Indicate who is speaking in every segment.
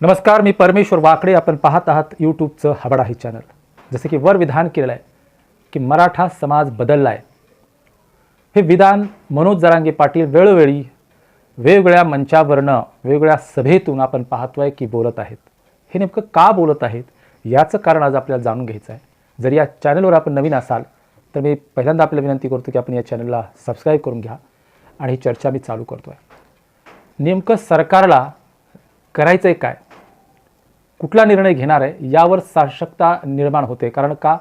Speaker 1: नमस्कार मी परमेश्वर वाकडे. आपण पाहत आहात यूट्यूबचं हबडा हे चॅनल. जसं की वर विधान केलेलं आहे की मराठा समाज बदलला आहे हे विधान मनोज जरांगे पाटील वेळोवेळी वेगवेगळ्या मंचावरनं वेगवेगळ्या सभेतून आपण पाहतो आहे की बोलत आहेत. हे नेमकं का बोलत आहेत? याचं कारण आज आपल्याला जाणून घ्यायचं आहे जर या चॅनलवर आपण नवीन असाल तर मी पहिल्यांदा आपल्याला विनंती करतो की आपण या चॅनलला सबस्क्राईब करून घ्या आणि ही चर्चा मी चालू करतो आहे नेमकं सरकारला करायचं आहे काय? कुठला निर्णय घेणार आहे यावर साशकता निर्माण होते. कारण का?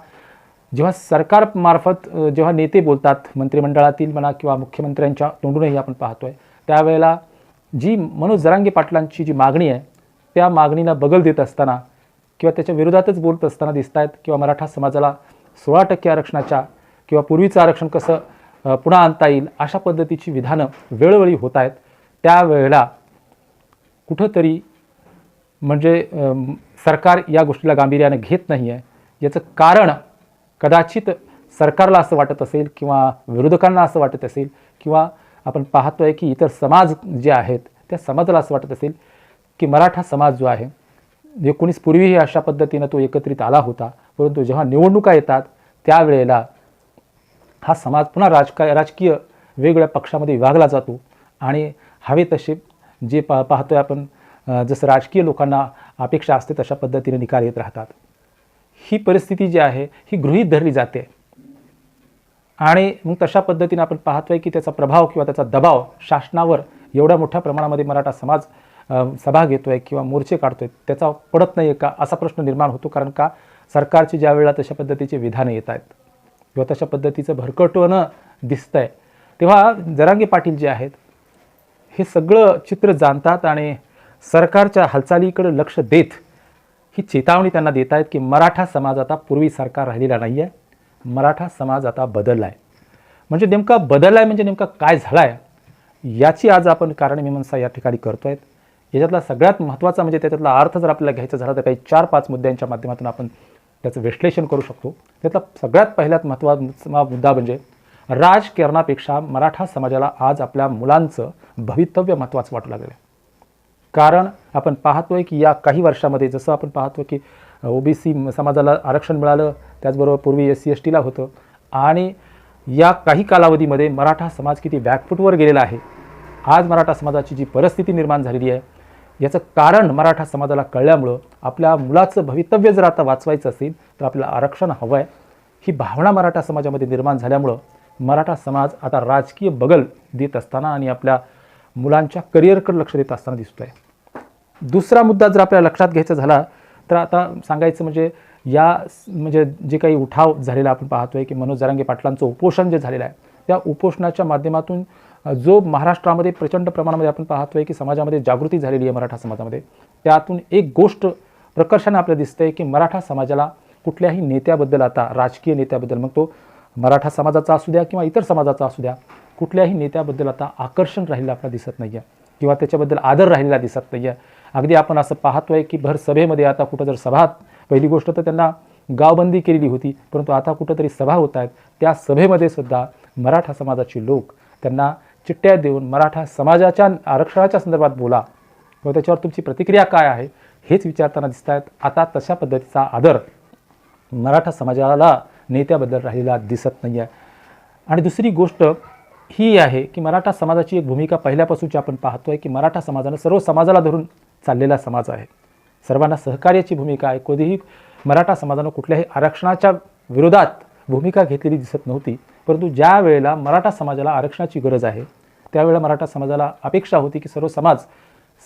Speaker 1: जेव्हा सरकारमार्फत जेव्हा नेते बोलतात मंत्रिमंडळातील म्हणा किंवा मुख्यमंत्र्यांच्या तोंडूनही आपण पाहतोय त्यावेळेला जी मनोज जरांगे पाटलांची जी मागणी आहे त्या मागणीला बगल देत असताना किंवा त्याच्या विरोधातच बोलत असताना दिसत आहेत किंवा मराठा समाजाला सोळा टक्के आरक्षणाच्या किंवा पूर्वीचं आरक्षण कसं पुन्हा आणता येईल अशा पद्धतीची विधानं वेळोवेळी होत आहेत. त्यावेळेला कुठंतरी म्हणजे सरकार या गोष्टीला गांभीर्याने घेत नाही आहे. याचं कारण कदाचित सरकारला असं वाटत असेल किंवा विरोधकांना असं वाटत असेल किंवा आपण पाहतोय की इतर समाज जे आहेत त्या समाजाला असं वाटत असेल की मराठा समाज जो आहे एकोणीस पूर्वीही अशा पद्धतीनं तो एकत्रित आला होता. परंतु जेव्हा निवडणुका येतात त्यावेळेला हा समाज पुन्हा राजका राजकीय वेगवेगळ्या पक्षामध्ये विभागला जातो. आणि हवे तसे जे पा पाहतोय आपण जसं राजकीय लोकांना अपेक्षा असते तशा पद्धतीने निकाल येत राहतात. ही परिस्थिती जी आहे ही गृहीत धरली जाते. आणि मग तशा पद्धतीने आपण पाहतोय की त्याचा प्रभाव किंवा त्याचा दबाव शासनावर एवढ्या मोठ्या प्रमाणामध्ये मराठा समाज सभा घेतो आहे किंवा मोर्चे काढतोय त्याचा पडत नाही आहे का असा प्रश्न निर्माण होतो? कारण का सरकारची ज्या वेळेला तशा पद्धतीचे विधानं येत आहेत किंवा तशा पद्धतीचं भरकटवणं दिसतंय तेव्हा जरांगे पाटील जे आहेत हे सगळं चित्र जाणतात आणि सरकारच्या हालचालीकडे लक्ष देत ही चेतावणी त्यांना देत आहेत की मराठा समाज आता पूर्वीसारखा राहिलेला नाही आहे मराठा समाज आता बदलला आहे म्हणजे नेमका बदलला आहे म्हणजे नेमका काय झाला आहे याची आज आपण कारणमीमांसा या ठिकाणी करतो आहेत याच्यातला सगळ्यात महत्त्वाचा म्हणजे त्याच्यातला अर्थ जर आपल्याला घ्यायचा झाला तर काही चार पाच मुद्द्यांच्या माध्यमातून आपण त्याचं विश्लेषण करू शकतो. त्यातला सगळ्यात पहिल्यात महत्त्वाचा मुद्दा म्हणजे राजकारणापेक्षा मराठा समाजाला आज आपल्या मुलांचं भवितव्य महत्त्वाचं वाटू लागलं आहे कारण आपण पाहतोय की या काही वर्षामध्ये जसं आपण पाहतो की ओबीसी समाजाला आरक्षण मिळालं त्याचबरोबर पूर्वी एस सी एस टीला होतं. आणि या काही कालावधीमध्ये मराठा समाज किती बॅकफूटवर गेलेला आहे आज मराठा समाजाची जी परिस्थिती निर्माण झालेली आहे याचं कारण मराठा समाजाला कळल्यामुळं आपल्या मुलाचं भवितव्य जर आता वाचवायचं असेल तर आपल्याला आरक्षण हवं आहे ही भावना मराठा समाजामध्ये निर्माण झाल्यामुळं मराठा समाज आता राजकीय बगल देत असताना आणि आपल्या मुलांच्या करिअरकडे लक्ष देत असताना दिसतो आहे दुसरा मुद्दा जर आपल्याला लक्षात घ्यायचा झाला तर आता सांगायचं म्हणजे या म्हणजे जे काही उठाव झालेला आपण पाहतोय की मनोज जरांगे पाटलांचं उपोषण जे झालेलं आहे त्या उपोषणाच्या माध्यमातून जो महाराष्ट्रामध्ये प्रचंड प्रमाणामध्ये आपण पाहतोय की समाजामध्ये जागृती झालेली आहे मराठा समाजामध्ये त्यातून एक गोष्ट प्रकर्षाने आपल्याला दिसतंय की मराठा समाजाला कुठल्याही नेत्याबद्दल आता राजकीय नेत्याबद्दल मग तो मराठा समाजाचा असू द्या किंवा इतर समाजाचा असू द्या कुठल्याही नेत्याबद्दल आता आकर्षण राहिलेलं आपल्याला दिसत नाही आहे किंवा त्याच्याबद्दल आदर राहिलेला दिसत नाही आहे अगदी आपण असं पाहतोय की भर सभेमध्ये आता कुठं जर सभा पहिली गोष्ट तर त्यांना गावबंदी केलेली होती परंतु आता कुठंतरी सभा होत आहेत. त्या सभेमध्ये सुद्धा मराठा समाजाचे लोक त्यांना चिठ्ठ्या देऊन मराठा समाजाच्या आरक्षणाच्या संदर्भात बोला. व त्याच्यावर तुमची प्रतिक्रिया काय आहे? हेच विचारताना दिसत आहेत आता तशा पद्धतीचा आदर मराठा समाजाला नेत्याबद्दल राहिलेला दिसत नाही आहे आणि दुसरी गोष्ट ही आहे की मराठा समाजाची एक भूमिका पहिल्यापासूनची आपण पाहतोय की मराठा समाजानं सर्व समाजाला धरून चाललेला समाज आहे. सर्वांना सहकार्याची भूमिका आहे. कधीही मराठा समाजानं कुठल्याही आरक्षणाच्या विरोधात भूमिका घेतलेली दिसत नव्हती. परंतु ज्या वेळेला मराठा समाजाला आरक्षणाची गरज आहे त्यावेळेला मराठा समाजाला अपेक्षा होती की सर्व समाज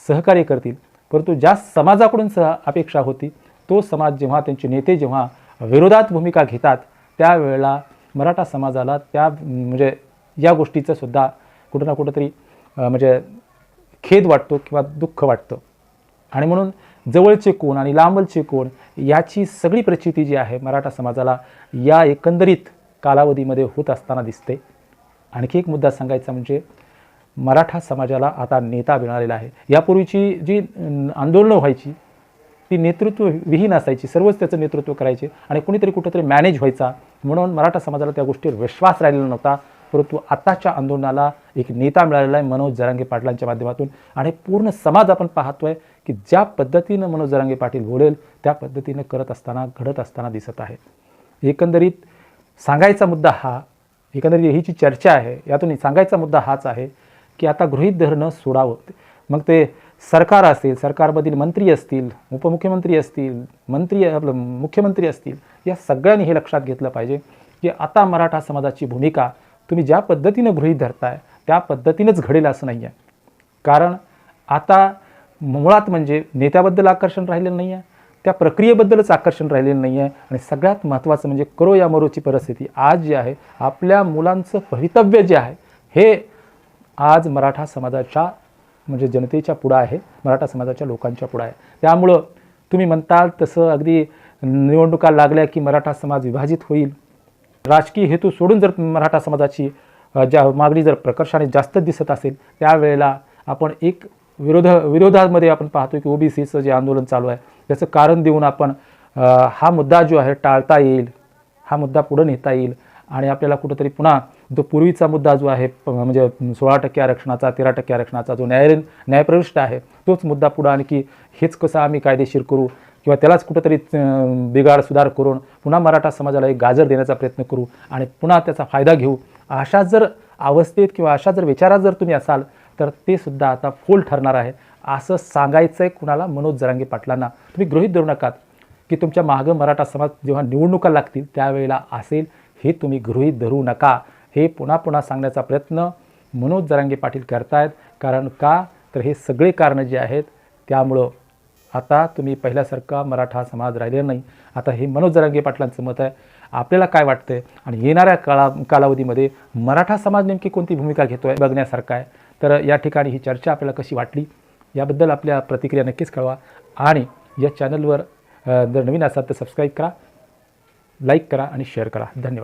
Speaker 1: सहकार्य करतील. परंतु ज्या समाजाकडून सह अपेक्षा होती तो समाज जेव्हा त्यांचे नेते जेव्हा विरोधात भूमिका घेतात त्यावेळेला मराठा समाजाला त्या म्हणजे या गोष्टीचं सुद्धा कुठं ना कुठंतरी म्हणजे खेद वाटतो किंवा दुःख वाटतं. आणि म्हणून जवळचे कोण आणि लांबलचे कोण याची सगळी प्रचिती जी आहे मराठा समाजाला या एकंदरीत कालावधीमध्ये होत असताना दिसते. आणखी एक मुद्दा सांगायचा म्हणजे मराठा समाजाला आता नेता मिळालेला आहे. यापूर्वीची जी आंदोलनं व्हायची ती नेतृत्व विहीन असायची सर्वच त्याचं नेतृत्व करायचे आणि कुणीतरी कुठंतरी मॅनेज व्हायचा. म्हणून मराठा समाजाला त्या गोष्टीवर विश्वास राहिलेला नव्हता परंतु आताच्या आंदोलनाला एक नेता मिळालेला आहे मनोज जरांगे पाटलांच्या माध्यमातून. आणि पूर्ण समाज आपण पाहतोय की ज्या पद्धतीनं मनोज जरांगे पाटील बोलेल त्या पद्धतीनं करत असताना घडत असताना दिसत आहे एकंदरीत सांगायचा मुद्दा हा एकंदरीत ही जी चर्चा आहे यातून सांगायचा मुद्दा हाच आहे की आता गृहित धरणं सोडावं. मग ते सरकार असेल सरकारमधील मंत्री असतील उपमुख्यमंत्री असतील मंत्री आपलं मुख्यमंत्री असतील या सगळ्यांनी हे लक्षात घेतलं पाहिजे की आता मराठा समाजाची भूमिका तुम्ही ज्या पद्धतीनं गृहीत धरताय त्या पद्धतीनंच घडेल असं नाही आहे कारण आता मुळात म्हणजे नेत्याबद्दल आकर्षण राहिलेलं नाही आहे त्या प्रक्रियेबद्दलच आकर्षण राहिलेलं नाही आहे आणि सगळ्यात महत्त्वाचं म्हणजे करो या मरोची परिस्थिती आज जी आहे आपल्या मुलांचं भवितव्य जे आहे हे आज मराठा समाजाच्या म्हणजे जनतेच्या पुढं आहे मराठा समाजाच्या लोकांच्या पुढं आहे. त्यामुळं तुम्ही म्हणताल तसं अगदी निवडणुका लागल्या की मराठा समाज विभाजित होईल. राजकीय हेतू सोडून जर मराठा समाजाची ज्या मागणी जर प्रकर्षाने जास्त दिसत असेल त्यावेळेला आपण एक विरोध विरोधामध्ये आपण पाहतो की ओबीसीचं जे आंदोलन चालू आहे त्याचं कारण देऊन आपण हा मुद्दा जो आहे टाळता येईल हा मुद्दा पुढं नेता येईल आणि आपल्याला कुठंतरी पुन्हा जो पूर्वीचा मुद्दा जो आहे प- म्हणजे सोळा टक्के आरक्षणाचा तेरा टक्के आरक्षणाचा जो न्याय न्यायप्रविष्ट आहे तोच मुद्दा पुढं आणखी हेच कसं आम्ही कायदेशीर करू किंवा त्यालाच कुठंतरी बिघाड सुधार करून पुन्हा मराठा समाजाला एक गाजर देण्याचा प्रयत्न करू आणि पुन्हा त्याचा फायदा घेऊ अशा जर अवस्थेत किंवा अशा जर विचारात जर तुम्ही असाल तर ते सुद्धा आता फोल ठरणार आहे. असं सांगायचं आहे कुणाला? मनोज जरांगे पाटलांना. तुम्ही गृहित धरू नकात की तुमच्या मागं मराठा समाज जेव्हा निवडणुका लागतील त्यावेळेला असेल हे तुम्ही गृहित धरू नका. हे पुन्हा पुन्हा सांगण्याचा प्रयत्न मनोज जरांगे पाटील करतायत. कारण का? तर हे सगळे कारणं जे आहेत त्यामुळं आता तुम्ही पहिल्यासारखा मराठा समाज राहिलेला नाही. आता हे मनोज जरांगे पाटलांचं मत आहे. आपल्याला काय वाटतं आणि येणाऱ्या काळा कालावधीमध्ये मराठा समाज नेमकी कोणती भूमिका घेतो आहे बघण्यासारखं आहे. तर या ठिकाणी ही चर्चा आपल्याला कशी वाटली याबद्दल आपल्या प्रतिक्रिया नक्कीच कळवा. आणि या चॅनलवर जर नवीन असाल तर सबस्क्राईब करा लाईक करा आणि शेअर करा. धन्यवाद.